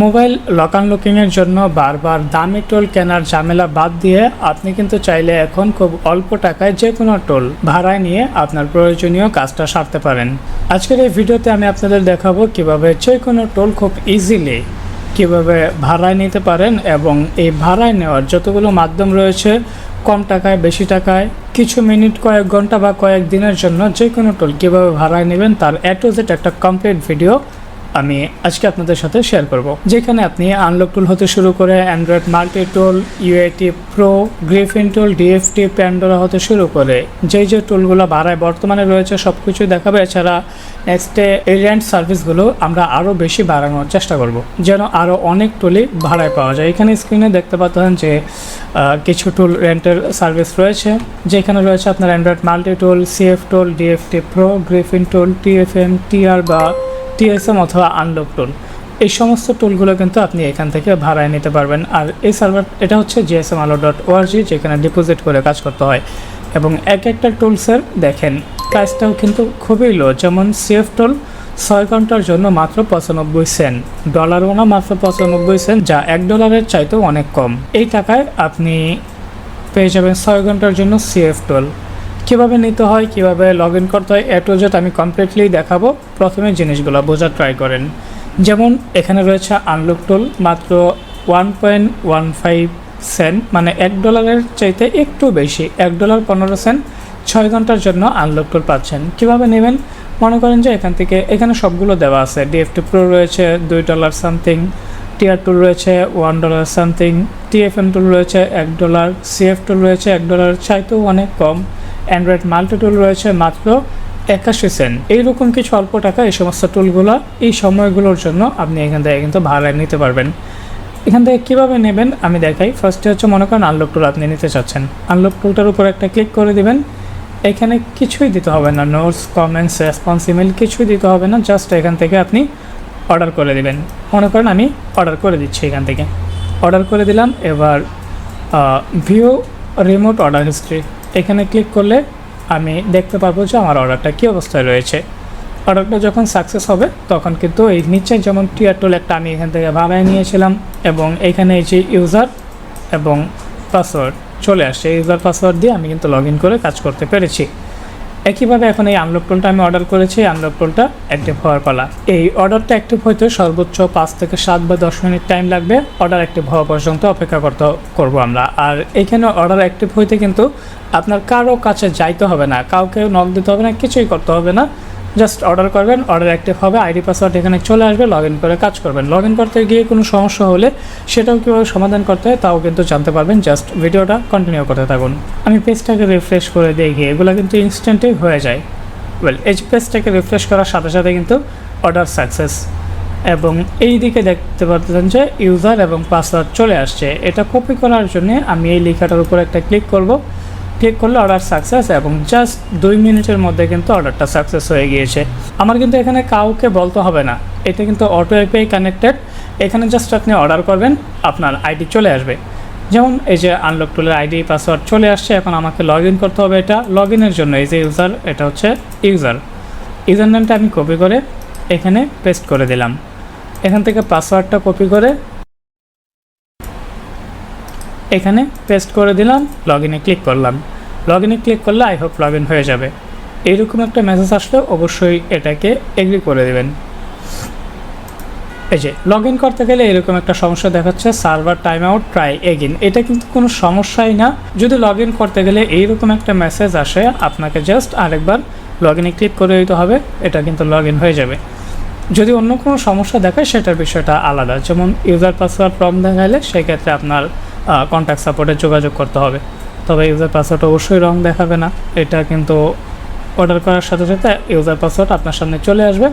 Mobile lock আনলকিংয়ের জন্য বারবার দামি টোল কেনার ঝামেলা বাদ দিয়ে আপনি কিন্তু চাইলে এখন খুব অল্প টাকায় যে কোনো টোল ভাড়ায় নিয়ে আপনার প্রয়োজনীয় কাজটা সারতে পারেন। আজকের এই ভিডিওতে আমি আপনাদের দেখাবো কীভাবে যে কোনো টোল খুব ইজিলি কীভাবে ভাড়ায় নিতে পারেন এবং এই ভাড়ায় নেওয়ার যতগুলো মাধ্যম রয়েছে, কম টাকায়, বেশি টাকায়, কিছু মিনিট কয়েক ঘণ্টা বা কয়েক দিনের জন্য যে কোনো টোল কীভাবে ভাড়ায় নেবেন তার এ টু জেড একটা কমপ্লিট ভিডিও আমি আজকে আপনাদের সাথে শেয়ার করব। যেখানে আপনি আনলক টুল হতে শুরু করে Android multi tool UAT pro Griffin tool DFT Pandora হতে শুরু করে যেই যে টুলগুলো বাড়ায় বর্তমানে রয়েছে সব কিছুই দেখাবে। এছাড়া নেক্সটে এই রেন্ট সার্ভিসগুলো আমরা আরও বেশি বাড়ানোর চেষ্টা করব, যেন আরও অনেক টুলই ভাড়ায় পাওয়া যায়। এখানে স্ক্রিনে দেখতে পাচ্ছেন যে কিছু টুল রেন্টের সার্ভিস রয়েছে, যেখানে রয়েছে আপনার Android multi tool CF tool DFT pro Griffin tool TFM TR বা টিএসএম অথবা আনলক টুল এই সমস্ত টুলগুলো কিন্তু আপনি এখান থেকে ভাড়ায় নিতে পারবেন। আর এই সার্ভার এটা হচ্ছে জিএসএম আলো ডট ওআরজি যেখানে ডিপোজিট করে কাজ করতে হয়। এবং এক একটা টুলসের দেখেন প্রাইসটাও কিন্তু খুবই লো যেমন সিএফ টুল ছয় ঘণ্টার জন্য মাত্র পঁচানব্বই সেন্ট ডলারও না, মাত্র পঁচানব্বই সেন্ট যা এক ডলারের চাইতেও অনেক কম। এই টাকায় আপনি পেয়ে যাবেন ছয় ঘণ্টার জন্য সিএফ টুল কীভাবে নিতে হয়, কীভাবে লগ ইন করতে হয় টু জেড আমি কমপ্লিটলি দেখাবো। প্রথমে জিনিসগুলো বোঝার ট্রাই করেন। যেমন, এখানে রয়েছে আনলক টুল মাত্র one point one five cent মানে এক ডলারের চাইতে একটু বেশি, এক ডলার পনেরো সেন্ট ছয় ঘণ্টার জন্য আনলক টুল পাচ্ছেন। কীভাবে নেবেন? মনে করেন যে এখান থেকে, এখানে সবগুলো দেওয়া আছে। ডিএফটি প্রো রয়েছে, দুই ডলার সামথিং টিআর টুল রয়েছে one dollar something TFM tool রয়েছে, এক ডলার সিএফ টুল রয়েছে, এক ডলার চাইতেও অনেক কম। অ্যান্ড্রয়েড মাল্টি টুল রয়েছে মাত্র একাশি সেন্ট এইরকম কিছু অল্প টাকা এই সমস্ত টুলগুলো এই সময়গুলোর জন্য আপনি এখান থেকে কিন্তু ভাড়ায় নিতে পারবেন। এখান থেকে কীভাবে নেবেন আমি দেখাই। ফার্স্টে হচ্ছে মনে করেন আনলক টুল আপনি নিতে চাচ্ছেন। আনলক টুলটার উপর একটা ক্লিক করে দিবেন। এখানে কিছুই দিতে হবে না। নোটস কমেন্টস রেসপন্স ইমেল কিছুই দিতে হবে না। জাস্ট এখান থেকে আপনি অর্ডার করে দিবেন। মনে করেন আমি অর্ডার করে দিচ্ছি এখান থেকে। অর্ডার করে দিলাম। এবার ভিউ রিমোট অর্ডার হিস্ট্রি এখানে ক্লিক করলে আমি দেখতে পারব যে আমার অর্ডারটা কী অবস্থায় রয়েছে। অর্ডারটা যখন সাকসেস হবে, তখন কিন্তু এই নিচে যেমন টিয়ার টোল একটা আমি এখান থেকে ভাড়ায় নিয়েছিলাম এবং এখানে এই যে ইউজার এবং পাসওয়ার্ড চলে আসছে ইউজার পাসওয়ার্ড দিয়ে আমি কিন্তু লগ করে কাজ করতে পেরেছি। একইভাবে এখন এই আনলক টোলটা আমি অর্ডার করেছি আনলক টোলটা অ্যাক্টিভ হওয়ার পালা। এই অর্ডারটা অ্যাক্টিভ হইতে সর্বোচ্চ পাঁচ থেকে সাত বা দশ মিনিট টাইম লাগবে। অর্ডার অ্যাক্টিভ হওয়া পর্যন্ত অপেক্ষা করতে, করব আমরা। আর এখানে অর্ডার অ্যাক্টিভ হইতে কিন্তু আপনার কারও কাছে যাইতে হবে না কাউকে নক দিতে হবে না, কিছুই করতে হবে না। জাস্ট অর্ডার করবেন অর্ডার অ্যাক্টিভ হবে আইডি পাসওয়ার্ড এখানে চলে আসবে লগ ইন করে কাজ করবেন। লগ ইন করতে গিয়ে কোনো সমস্যা হলে সেটাও কীভাবে সমাধান করতে হয় তাও কিন্তু জানতে পারবেন। জাস্ট ভিডিওটা কন্টিনিউ করতে থাকুন। আমি পেজটাকে রিফ্রেশ করে দেখি এগুলো কিন্তু ইনস্ট্যান্টেই হয়ে যায়। ওয়েল এই পেজটাকে রিফ্রেশ করার সাথে সাথে কিন্তু অর্ডার সাকসেস এবং এই দিকে দেখতে পাচ্ছেন যে ইউজার এবং পাসওয়ার্ড চলে আসছে। এটা কপি করার জন্য আমি এই লেখাটার উপর একটা ক্লিক করব। ক্লিক করলে অর্ডার সাকসেস এবং জাস্ট দুই মিনিটের মধ্যে কিন্তু অর্ডারটা সাকসেস হয়ে গিয়েছে। আমার কিন্তু এখানে কাউকে বলতে হবে না। এটা কিন্তু অটো এপিআই কানেক্টেড এখানে জাস্ট আপনি অর্ডার করবেন, আপনার আইডি চলে আসবে। যেমন এই যে আনলক টুলের আইডি পাসওয়ার্ড চলে আসছে, এখন আমাকে লগ করতে হবে এটা। লগ জন্য এই যে ইউজার এটা হচ্ছে ইউজার ইউজার নেমটা আমি কপি করে এখানে পেস্ট করে দিলাম। এখান থেকে পাসওয়ার্ডটা কপি করে এখানে পেস্ট করে দিলাম লগ ইনে ক্লিক করলাম। লগ ইনে ক্লিক করলে আই হোপ লগ ইন হয়ে যাবে। এইরকম একটা মেসেজ আসলে অবশ্যই এটাকে এগ্রি করে দেবেন। এই যে লগ ইন করতে গেলে এরকম একটা সমস্যা দেখাচ্ছে server time out try again এটা কিন্তু কোনো সমস্যাই না। যদি লগ ইন করতে গেলে এইরকম একটা মেসেজ আসে, আপনাকে জাস্ট আরেকবার লগ ইনে ক্লিক করে দিতে হবে, এটা কিন্তু লগ ইন হয়ে যাবে। যদি অন্য কোনো সমস্যা দেখায়, সেটার বিষয়টা আলাদা। যেমন ইউজার পাসওয়ার্ড প্রবলেম দেখালে, সেক্ষেত্রে আপনার কন্ট্যাক্ট সাপোর্টে যোগাযোগ করতে হবে। তবে ইউজার পাসওয়ার্ড অবশ্যই রং দেখাবে না। এটা কিন্তু অর্ডার করার সাথে সাথে ইউজার পাসওয়ার্ড আপনার সামনে চলে আসবে।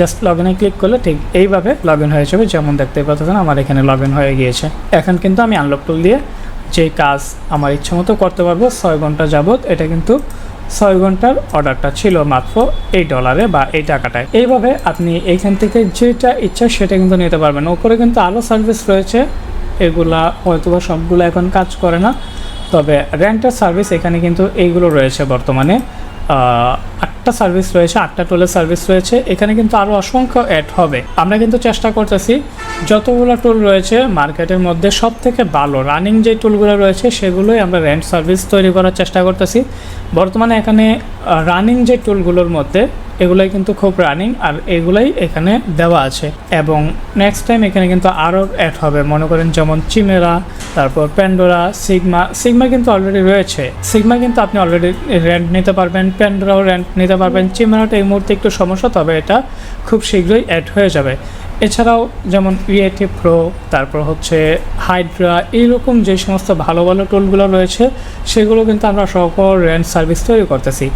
জাস্ট লগ ইনে ক্লিক করলে ঠিক এইভাবে লগ ইন হয়ে যাবে। যেমন দেখতে পাচ্ছেন, আমার এখানে লগ ইন হয়ে গিয়েছে। এখন কিন্তু আমি আনলক টুল দিয়ে যে কাজ আমার ইচ্ছে মতো করতে পারব, ছয় ঘণ্টা যাবত এটা কিন্তু ছয় ঘণ্টার অর্ডারটা ছিল মাত্র এই ডলারে বা এই টাকাটায়। এইভাবে আপনি এইখান থেকে যেটা ইচ্ছা সেটা কিন্তু নিতে পারবেন। ওপরে কিন্তু আরও সার্ভিস রয়েছে। এগুলা হয়তো বা সবগুলো এখন কাজ করে না। তবে রেন্টার সার্ভিস এখানে কিন্তু এইগুলো রয়েছে বর্তমানে। আটটা সার্ভিস রয়েছে, আটটা টোলের সার্ভিস রয়েছে। এখানে কিন্তু আরও অসংখ্য অ্যাড হবে। আমরা কিন্তু চেষ্টা করতেছি, যতগুলো টোল রয়েছে মার্কেটের মধ্যে সব থেকে ভালো রানিং যে টুলগুলো রয়েছে, সেগুলোই আমরা রেন্ট সার্ভিস তৈরি করার চেষ্টা করতেছি। বর্তমানে এখানে রানিং যে টুলগুলোর মধ্যে, এগুলোই কিন্তু খুব রানিং আর এগুলাই এখানে দেওয়া আছে। এবং নেক্সট টাইম এখানে কিন্তু আরও অ্যাড হবে। মনে করেন যেমন চিমেরা, তারপর প্যান্ডোরা, সিগমা সিগমা কিন্তু অলরেডি রয়েছে। সিগমা কিন্তু আপনি অলরেডি রেন্ট নিতে পারবেন, প্যান্ডোরাও রেন্ট নিতে পারবেন। চিমেরাটা এই মুহূর্তে একটু সমস্যা, তবে এটা খুব শীঘ্রই অ্যাড হয়ে যাবে। এছাড়াও যেমন ইএটি প্রো তারপর হচ্ছে হাইড্রা এইরকম যে সমস্ত ভালো ভালো টুলগুলো রয়েছে, সেগুলো কিন্তু আমরা সকল রেন্ট সার্ভিস তৈরি করতেছি।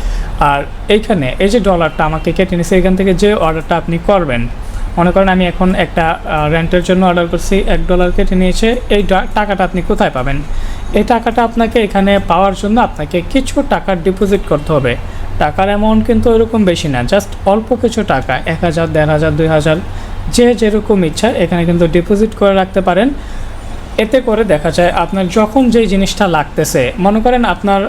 আর এইখানে এই যে ডলারটা আমাকে কেটে নিছে, এখান থেকে যে অর্ডারটা আপনি করবেন, মনে করেন আমি এখন একটা রেন্টের জন্য অর্ডার করছি, এক ডলার কেটে নিয়েছে, এই টাকাটা আপনি কোথায় পাবেন? এই টাকাটা আপনাকে এখানে পাওয়ার জন্য আপনাকে কিছু টাকা ডিপোজিট করতে হবে। টাকার অ্যামাউন্ট কিন্তু ওইরকম বেশি না জাস্ট অল্প কিছু টাকা, এক হাজার, দেড় হাজার, দুই হাজার, যে যেরকম ইচ্ছা, এখানে কিন্তু ডিপোজিট করে রাখতে পারেন। এতে করে দেখা যায় আপনার যখন যেই জিনিসটা লাগতেছে, মনে করেন আপনার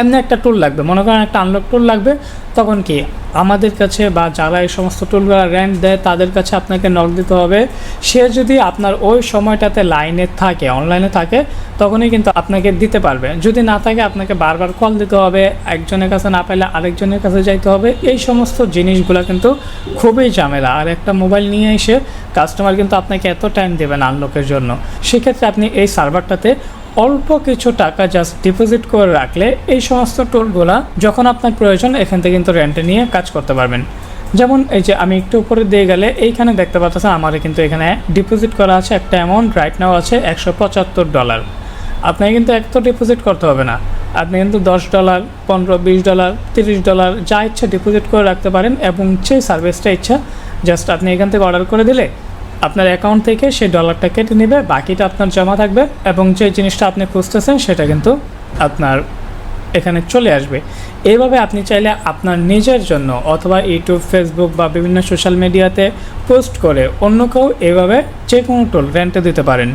এমনি একটা টুল লাগবে, মনে করেন একটা আনলক টুল লাগবে তখন কি আমাদের কাছে বা যারা এই সমস্ত টুলগুলো র্যান্ট দেয়, তাদের কাছে আপনাকে নক দিতে হবে। সে যদি আপনার ওই সময়টাতে লাইনে থাকে অনলাইনে থাকে, তখনই কিন্তু আপনাকে দিতে পারবে। যদি না থাকে, আপনাকে বারবার কল দিতে হবে, একজনের কাছে না পেলে আরেকজনের কাছে যাইতে হবে। এই সমস্ত জিনিসগুলো কিন্তু খুবই ঝামেলা। আর একটা মোবাইল নিয়ে এসে কাস্টমার কিন্তু আপনাকে এত টাইম দেবেন আনলকের জন্য। সেক্ষেত্রে আপনি এই সার্ভারটাতে অল্প কিছু টাকা জাস্ট ডিপোজিট করে রাখলে এই সমস্ত টুলগুলা যখন আপনার প্রয়োজন, এখান থেকে কিন্তু রেন্টে নিয়ে কাজ করতে পারবেন। যেমন এই যে আমি একটু উপরে দিয়ে গেলে, এইখানে দেখতে পাচ্ছেন আমার কিন্তু এখানে ডিপোজিট করা আছে একটা অ্যামাউন্ট রাইট নাও আছে একশো পঁচাত্তর ডলার আপনাকে কিন্তু এক তো ডিপোজিট করতে হবে না। আপনি কিন্তু দশ ডলার পনেরো, বিশ ডলার তিরিশ ডলার যা ইচ্ছা ডিপোজিট করে রাখতে পারেন এবং যে সার্ভিসটা ইচ্ছা জাস্ট আপনি এখান থেকে অর্ডার করে দিলে আপনার অ্যাকাউন্ট থেকে সেই ডলারটা কেটে নেবে, বাকিটা আপনার জমা থাকবে এবং যে জিনিসটা আপনি খুঁজতেছেন সেটা কিন্তু আপনার এখানে চলে আসবে। এইভাবে আপনি চাইলে আপনার নিজের জন্য অথবা ইউটিউব ফেসবুক বা বিভিন্ন সোশ্যাল মিডিয়াতে পোস্ট করে অন্য কেউ এভাবে যে কোনো টোল রেন্টে দিতে পারেন।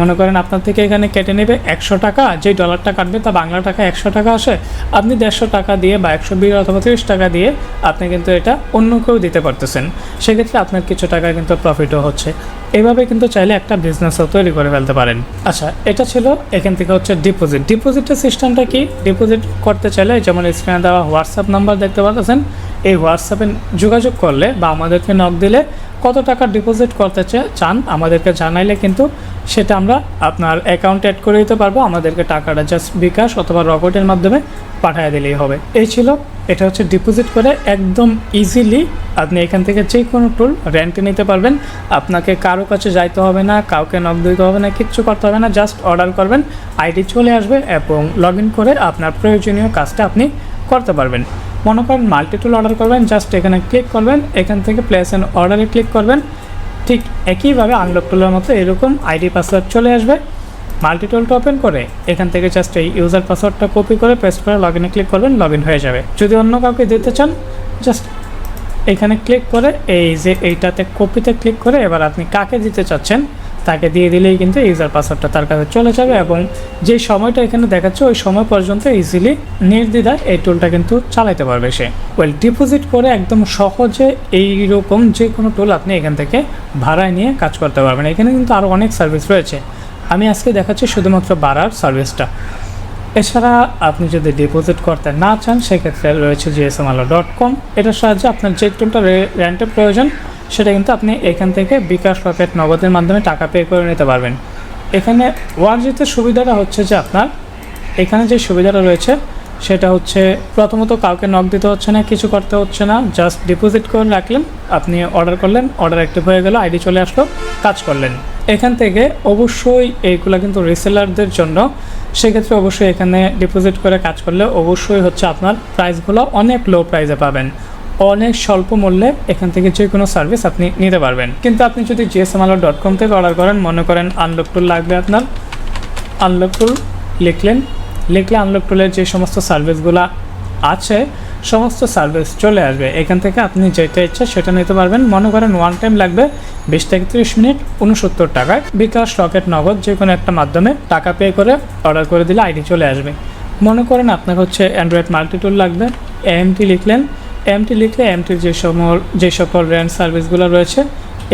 মনে করেন আপনার থেকে এখানে কেটে নেবে একশো টাকা যে ডলারটা কাটবে তা বাংলা টাকা একশো টাকা আসে। আপনি দেড়শো টাকা দিয়ে বা একশো বিশ অথবা তিরিশ টাকা দিয়ে আপনি কিন্তু এটা অন্য কেউ দিতে পারতেছেন। সেক্ষেত্রে আপনার কিছু টাকা কিন্তু প্রফিটও হচ্ছে। এভাবে কিন্তু চাইলে একটা বিজনেসও তৈরি করে ফেলতে পারেন। আচ্ছা এটা ছিল এখান থেকে হচ্ছে ডিপোজিট ডিপোজিটের সিস্টেমটা কি? ডিপোজিট করতে চাইলে যেমন স্ক্রিনে দেওয়া হোয়াটসঅ্যাপ নাম্বার দেখতে পাচ্ছেন এই হোয়াটসঅ্যাপে যোগাযোগ করলে বা আমাদেরকে নক দিলে কত টাকা ডিপোজিট করতে চান আমাদেরকে জানাইলে কিন্তু সেটা আমরা আপনার অ্যাকাউন্ট অ্যাড করে দিতে পারব। আমাদেরকে টাকাটা জাস্ট বিকাশ অথবা রকেটের মাধ্যমে পাঠিয়ে দিলেই হবে। এই ছিল, এটা হচ্ছে ডিপোজিট করে একদম ইজিলি আপনি এখান থেকে যে কোনো টুল রেন্টে নিতে পারবেন। আপনাকে কারও কাছে যাইতে হবে না, কাউকে নক দিতে হবে না, কিচ্ছু করতে হবে না জাস্ট অর্ডার করবেন আইডি চলে আসবে এবং লগ করে আপনার প্রয়োজনীয় কাজটা আপনি করতে পারবেন। মনে করেন মাল্টিটুল অর্ডার করবেন জাস্ট এখানে ক্লিক করবেন, এখান থেকে প্লেস অ্যান্ড অর্ডারে ক্লিক করবেন। ঠিক একইভাবে আনলক টুলের মতো এরকম আইডি পাসওয়ার্ড চলে আসবে। মাল্টি টুলটা ওপেন করে, এখান থেকে জাস্ট এই ইউজার পাসওয়ার্ডটা কপি করে পেস্ট করে লগ ইনে ক্লিক করবেন লগ ইন হয়ে যাবে। যদি অন্য কাউকে দিতে চান জাস্ট এখানে ক্লিক করে, এই যে এইটাতে কপিতে ক্লিক করে, এবার আপনি কাকে দিতে চাচ্ছেন তাকে দিয়ে দিলেই কিন্তু ইউজার পাসওয়ার্ডটা তার কাছে চলে যাবে এবং যে সময়টা এখানে দেখাচ্ছে, ওই সময় পর্যন্ত ইজিলি নির্দ্বিধায় এই টুলটা কিন্তু চালাতে পারবে সে। ওয়েল ডিপোজিট করে একদম সহজে এইরকম যে কোনো টুল আপনি এখান থেকে ভাড়ায় নিয়ে কাজ করতে পারবেন। এখানে কিন্তু আরও অনেক সার্ভিস রয়েছে। আমি আজকে দেখাচ্ছি শুধুমাত্র বাড়ার সার্ভিসটা এছাড়া আপনি যদি ডিপোজিট করতে না চান, সেক্ষেত্রে রয়েছে জিএসএমআলো ডট কম এটার সাহায্যে আপনার যে টুলটা রেন্টের প্রয়োজন সেটা কিন্তু আপনি এখান থেকে বিকাশ রকেট নগদের মাধ্যমে টাকা পে করে নিতে পারবেন। এখানে ওয়ার্জিতে সুবিধাটা হচ্ছে যে আপনার এখানে যে সুবিধাটা রয়েছে, সেটা হচ্ছে প্রথমত কাউকে নক দিতে হচ্ছে না, কিছু করতে হচ্ছে না জাস্ট ডিপোজিট করে রাখলেন, আপনি অর্ডার করলেন অর্ডার অ্যাক্টিভ হয়ে গেল আইডি চলে আসলো, কাজ করলেন। এখান থেকে অবশ্যই এইগুলো কিন্তু রিসেলারদের জন্য, সেক্ষেত্রে অবশ্যই এখানে ডিপোজিট করে কাজ করলে অবশ্যই হচ্ছে আপনার প্রাইসগুলো অনেক লো প্রাইসে পাবেন। অনেক স্বল্প মূল্যে এখান থেকে যে কোনো সার্ভিস আপনি নিতে পারবেন। কিন্তু আপনি যদি জিএসএমআলো ডট কম থেকে অর্ডার করেন, মনে করেন আনলক টুল লাগবে আপনার। আনলক টুল লিখলেন। লিখলে আনলক টুলের যে সমস্ত সার্ভিসগুলো আছে, সমস্ত সার্ভিস চলে আসবে। এখান থেকে আপনি যেটা ইচ্ছা সেটা নিতে পারবেন। মনে করেন ওয়ান টাইম লাগবে বিশ থেকে তিরিশ মিনিট উনসত্তর টাকায়। বিকাশ, রকেট, নগদ যে কোনো একটা মাধ্যমে টাকা পে করে অর্ডার করে দিলে আইডি চলে আসবে। মনে করেন আপনার হচ্ছে অ্যান্ড্রয়েড মাল্টিটুল লাগবে। এমটি লিখলেন। এমটি লিখলে এমটির যে সকল যে সকল র্যান্ড সার্ভিসগুলো রয়েছে,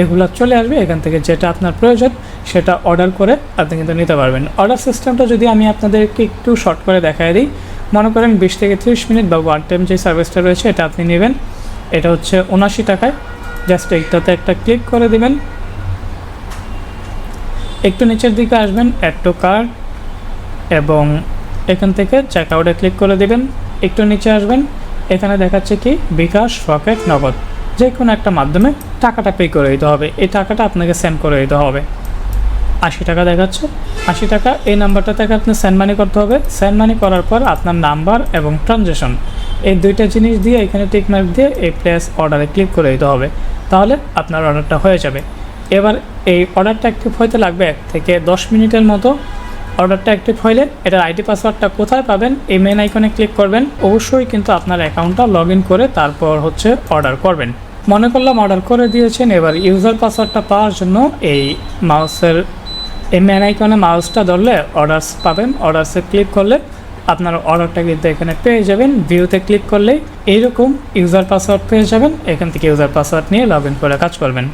এগুলো চলে আসবে এখান থেকে যেটা আপনার প্রয়োজন, সেটা অর্ডার করে আপনি কিন্তু নিতে পারবেন। অর্ডার সিস্টেমটা যদি আমি আপনাদেরকে একটু শর্ট করে দেখাই দিই, মনে করেন বিশ থেকে ত্রিশ মিনিট বা ওয়ান টাইম যে সার্ভিসটা রয়েছে, এটা আপনি নেবেন। এটা হচ্ছে উনাশি টাকায়। জাস্ট এইটাতে একটা ক্লিক করে দিবেন। একটু নিচের দিকে আসবেন অ্যাড টু কার্ড এবং এখান থেকে চেক আউটে ক্লিক করে দিবেন। একটু নিচে আসবেন। এখানে দেখাচ্ছে কি, বিকাশ, রকেট, নগদ। যে কোনো একটা মাধ্যমে টাকাটা পে করে দিতে হবে। এই টাকাটা আপনাকে সেন্ড করে দিতে হবে। আশি টাকা দেখাচ্ছে। আশি টাকা, এই নাম্বারটা থেকে আপনি সেন্ড মানি করতে হবে। সেন্ড মানি করার পর আপনার নাম্বার এবং ট্রানজেকশন এই দুইটা জিনিস দিয়ে এখানে টিক মার্ক দিয়ে এই প্লেস অর্ডারে ক্লিক করে দিতে হবে। তাহলে আপনার অর্ডারটা হয়ে যাবে। এবার এই অর্ডারটা অ্যাক্টিভ হইতে লাগবে এক থেকে দশ মিনিটের মতো। অর্ডারটা অ্যাক্টিভ হইলে এটার আইডি পাসওয়ার্ডটা কোথায় পাবেন এই মেন আইকনে ক্লিক করবেন, অবশ্যই কিন্তু আপনার অ্যাকাউন্টটা লগ করে তারপর হচ্ছে অর্ডার করবেন। মনে করলাম অর্ডার করে দিয়েছেন, এবার ইউজার পাসওয়ার্ডটা পাওয়ার জন্য এই মাউসের এই মেন আইকনে মাউসটা ধরলে অর্ডারস পাবেন অর্ডারসে ক্লিক করলে আপনার অর্ডারটা কিন্তু এখানে পেয়ে যাবেন ভিউতে ক্লিক করলেই এইরকম ইউজার পাসওয়ার্ড পেয়ে যাবেন, এখান থেকে ইউজার পাসওয়ার্ড নিয়ে লগ করে কাজ করবেন।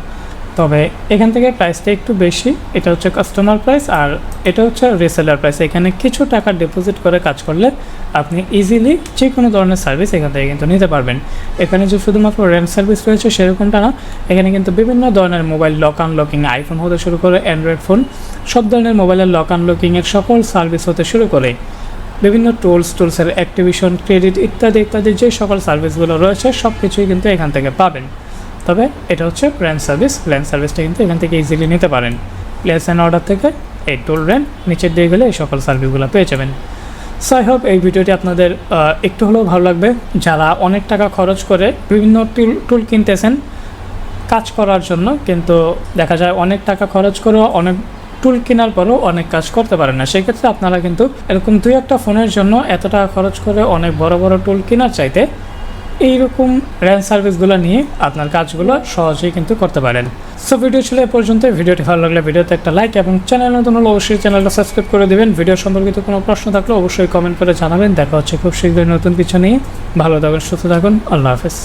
তবে এখান থেকে প্রাইসটা একটু বেশি, এটা হচ্ছে কাস্টমার প্রাইস আর এটা হচ্ছে রিসেলার প্রাইস এখানে কিছু টাকা ডিপোজিট করে কাজ করলে আপনি ইজিলি যে কোনো ধরনের সার্ভিস এখান থেকে কিন্তু নিতে পারবেন। এখানে যে শুধুমাত্র র্যান্ট সার্ভিস রয়েছে সেরকমটা না, এখানে কিন্তু বিভিন্ন ধরনের মোবাইল লক আনলকিং আইফোন হতে শুরু করে অ্যান্ড্রয়েড ফোন সব ধরনের মোবাইলের লক আনলকিংয়ের সকল সার্ভিস হতে শুরু করে। বিভিন্ন টুলস টুলসের অ্যাক্টিভিশন ক্রেডিট ইত্যাদি ইত্যাদি যে সকল সার্ভিসগুলো রয়েছে সব কিছুই কিন্তু এখান থেকে পাবেন। তবে এটা হচ্ছে র্যান্ড সার্ভিস র্যান্ড সার্ভিসটা কিন্তু এখান থেকে ইজিলি নিতে পারেন। প্লেস অ্যান্ড অর্ডার থেকে এই টুল র্যান্ড নিচের দিয়ে গেলে এই সকল সার্ভিসগুলো পেয়ে যাবেন। সো আই হোপ এই ভিডিওটি আপনাদের একটু হলেও ভালো লাগবে। যারা অনেক টাকা খরচ করে বিভিন্ন টুল টুল কিনতেছেন, কাজ করার জন্য কিন্তু দেখা যায় অনেক টাকা খরচ করেও অনেক টুল কেনার পরেও অনেক কাজ করতে পারেন না। সেক্ষেত্রে আপনারা কিন্তু এরকম দুই একটা ফোনের জন্য এত টাকা খরচ করে অনেক বড় বড় টুল কেনার চাইতে এইরকম র্যান সার্ভিসগুলো নিয়ে আপনার কাজগুলো সহজেই কিন্তু করতে পারেন। সো ভিডিও ছিল এ পর্যন্ত। ভিডিওটি ভালো লাগলে ভিডিওতে একটা লাইক এবং চ্যানেল নতুন হলে অবশ্যই চ্যানেলটা সাবস্ক্রাইব করে দেবেন। ভিডিও সম্পর্কিত কোনো প্রশ্ন থাকলে অবশ্যই কমেন্ট করে জানাবেন। দেখা হচ্ছে খুব শীঘ্রই নতুন কিছু নিয়ে। ভালো থাকুন, সুস্থ থাকুন। আল্লাহ হাফেজ।